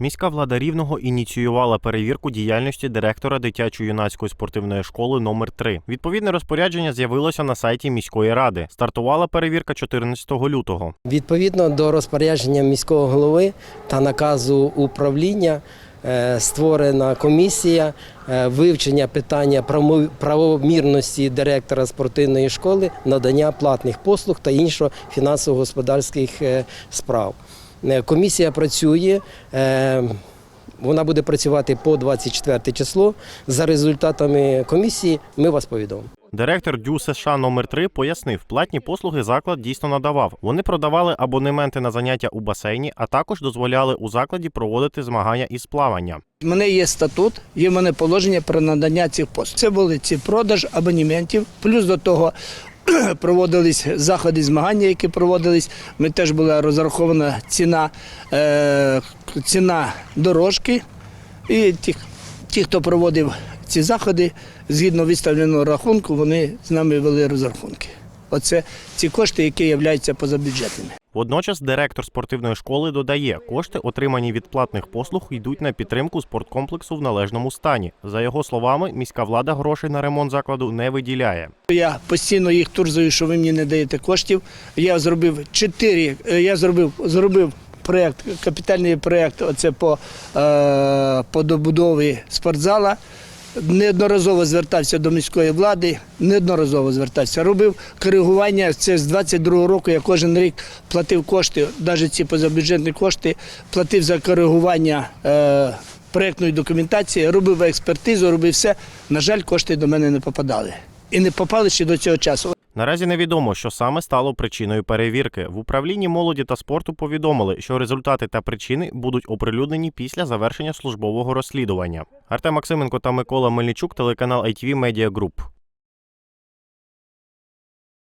Міська влада рівного ініціювала перевірку діяльності директора дитячо-юнацької спортивної школи номер 3 Відповідне розпорядження з'явилося на сайті міської ради. Стартувала перевірка 14 лютого. Відповідно до розпорядження міського голови та наказу управління е, створена комісія е, вивчення питання правомірності директора спортивної школи, надання платних послуг та іншого фінансово-господарських е, справ. Е, Комісія працює. е, Вона буде працювати по 24 число. За результатами комісії ми вас повідомимо. Директор ДЮ США номер 3 пояснив, платні послуги заклад дійсно надавав. Вони продавали абонементи на заняття у басейні, а також дозволяли у закладі проводити змагання із плавання. У мене є статут, є в мене положення про надання цих послуг. Це були ці продаж абонементів. Плюс до того проводились заходи змагання, які проводились. Ми теж була розрахована ціна, е, ціна дорожки. І ті, ті, хто проводив ці заходи, згідно виставленого рахунку, вони з нами вели розрахунки. Оце ці кошти, які являються позабюджетними. Водночас директор спортивної школи додає, кошти, отримані від платних послуг, йдуть на підтримку спорткомплексу в належному стані. За його словами, міська влада грошей на ремонт закладу не виділяє. Я постійно їх турзую, що ви мені не даєте коштів. Я зробив чотири. е, Я зробив зробив проєкт, капітальний проєкт. Оце по, е, по добудові спортзала. Неодноразово звертався до міської влади, неодноразово звертався. Робив коригування. Це з 22-го року. Я кожен рік платив кошти, навіть ці позабюджетні кошти, платив за коригування е, проєктної документації, робив експертизу, робив все. На жаль, кошти до мене не попадали. І не попали ще до цього часу. Наразі невідомо, що саме стало причиною перевірки. В управлінні молоді та спорту повідомили, що результати та причини будуть оприлюднені після завершення службового розслідування. Артем Максименко та Микола Мельничук, телеканал ITV Media Group.